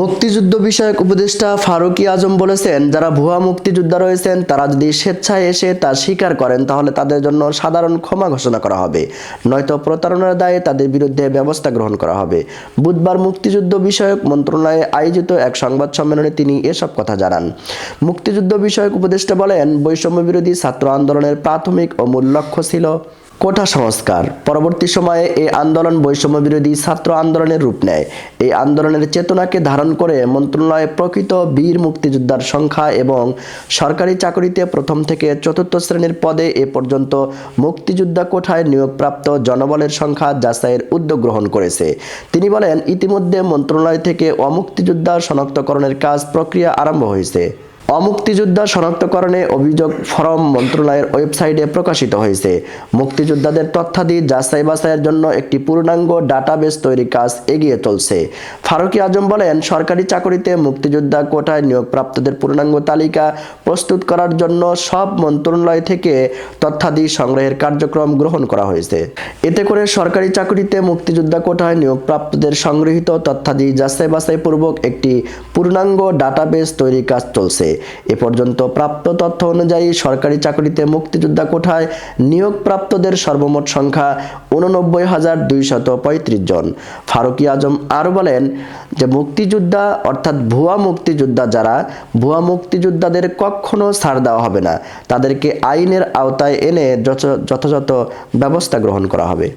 মুক্তিযুদ্ধ বিষয়ক উপদেষ্টা ফারুকি আজম বলেছেন, যারা ভুয়া মুক্তিযোদ্ধা রয়েছেন, তারা যদি স্বেচ্ছায় এসে তা স্বীকার করেন, তাহলে তাদের জন্য সাধারণ ক্ষমা ঘোষণা করা হবে। নয়তো প্রতারণার দায়ে তাদের বিরুদ্ধে ব্যবস্থা গ্রহণ করা হবে। বুধবার মুক্তিযুদ্ধ বিষয়ক মন্ত্রণালয়ে আয়োজিত এক সংবাদ সম্মেলনে তিনি এসব কথা জানান। মুক্তিযুদ্ধ বিষয়ক উপদেষ্টা বলেন বৈষম্য বিরোধী ছাত্র আন্দোলনের প্রাথমিক ও মূল লক্ষ্য ছিল কোটা সংস্কার। পরবর্তী সময়ে এই আন্দোলন বৈষম্য বিরোধী ছাত্র আন্দোলনের রূপ নেয়। এই আন্দোলনের চেতনাকে ধারণ করে মন্ত্রণালয়ে প্রকৃত বীর মুক্তিযোদ্ধার সংখ্যা এবং সরকারি চাকরিতে প্রথম থেকে চতুর্থ শ্রেণির পদে এ পর্যন্ত মুক্তিযোদ্ধা কোঠায় নিয়োগপ্রাপ্ত জনবলের সংখ্যা যাচাইয়ের উদ্যোগ গ্রহণ করেছে। তিনি বলেন, ইতিমধ্যে মন্ত্রণালয় থেকে অমুক্তিযোদ্ধা শনাক্তকরণের কাজ প্রক্রিয়া আরম্ভ হয়েছে। অমুক্তিযোদ্ধা শনাক্তকরণে অভিযোগ ফরম মন্ত্রণালয়ের ওয়েবসাইটে প্রকাশিত হয়েছে। মুক্তিযোদ্ধাদের তথ্যাদি যাচাই বাছাইয়ের জন্য একটি পূর্ণাঙ্গ ডাটাবেস তৈরির কাজ এগিয়ে চলছে। ফারুকি আজম বলেন, সরকারি চাকরিতে মুক্তিযোদ্ধা কোটায় নিয়োগপ্রাপ্তদের পূর্ণাঙ্গ তালিকা প্রস্তুত করার জন্য সব মন্ত্রণালয় থেকে তথ্যাদি সংগ্রহের কার্যক্রম গ্রহণ করা হয়েছে। এতে করে সরকারি চাকরিতে মুক্তিযোদ্ধা কোটায় নিয়োগপ্রাপ্তদের সংগৃহীত তথ্যাদি যাচাই বাছাই পূর্বক একটি পূর্ণাঙ্গ ডাটাবেস তৈরির কাজ চলছে। এ পর্যন্ত প্রাপ্ত তথ্য অনুযায়ী সরকারি চাকরিতে মুক্তিযোদ্ধা কোঠায় নিয়োগপ্রাপ্তদের সর্বমোট সংখ্যা উননব্বই হাজার দুইশত পঁয়ত্রিশ জন। ফারুকি আজম আরও বলেন যে মুক্তিযোদ্ধা, অর্থাৎ ভুয়া মুক্তিযোদ্ধা যারা, ভুয়া মুক্তিযোদ্ধাদের কখনো ছাড় দেওয়া হবে না। তাদেরকে আইনের আওতায় এনে যথ- যথাযথ ব্যবস্থা গ্রহণ করা হবে।